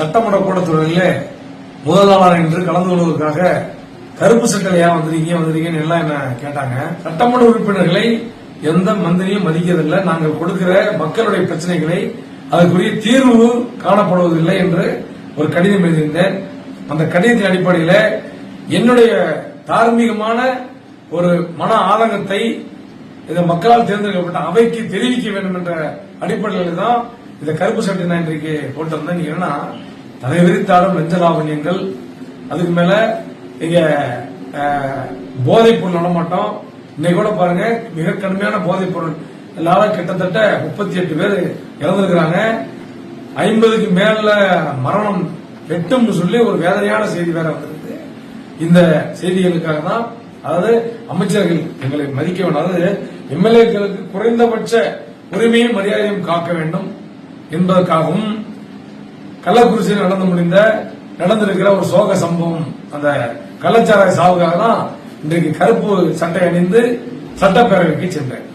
சட்டமன்ற கூட்டத்தொடரிலே முதலாளர் என்று கலந்து கொள்வதற்காக கருப்பு சட்டையில ஏன் வந்திருக்கீங்க வந்திருக்கீங்கன்னு எல்லாம் என்ன கேட்டாங்க. சட்டமன்ற உறுப்பினர்களை எந்த மந்திரியும் மதிக்கிறதில்லை நாங்கள் கொடுக்கிற மக்களுடைய பிரச்சனைகளை அதற்குரிய தீர்வு காணப்படுவதில்லை என்று ஒரு கடிதம் எழுதியிருந்தேன். அந்த கடிதத்தின் அடிப்படையில் என்னுடைய தார்மீகமான ஒரு மன ஆதங்கத்தை இந்த மக்களால் தேர்ந்தெடுக்கப்பட்ட அவைக்கு தெரிவிக்க வேண்டும் என்ற அடிப்படையில் தான் இந்த கருப்பு சட்டை நான் இன்றைக்கு போட்டு வந்தேன் நீங்க என்னன்னா லஞ்ச லாவண்யங்கள் அதுக்கு மேல இங்க போதை போதைப் பொருள் நடமாட்டம். இன்னைக்கு கூட பாருங்க மிக கடுமையான போதைப் பொருள் எல்லாரும் கிட்டத்தட்ட முப்பத்தி எட்டு பேர் இறந்திருக்கிறாங்க. ஐம்பதுக்கு மேல மரணம் எட்டும்னு சொல்லி ஒரு வேதனையான செய்தி வேற வந்திருக்கு. இந்த செய்திகளுக்காக தான் அதாவது அமைச்சர்கள் எங்களை மதிக்க வேண்டும். அதாவது எம்எல்ஏக்களுக்கு குறைந்தபட்ச உரிமையும் மரியாதையும் காக்க வேண்டும் என்பதற்காகவும் கள்ளக்குறிச்சியில் நடந்து முடிந்த நடந்திருக்கிற ஒரு சோக சம்பவம். அந்த கள்ளச்சாராய சாவுக்காக தான் இன்றைக்கு கருப்பு சட்டை அணிந்து சட்டப்பேரவைக்கு சென்றேன்.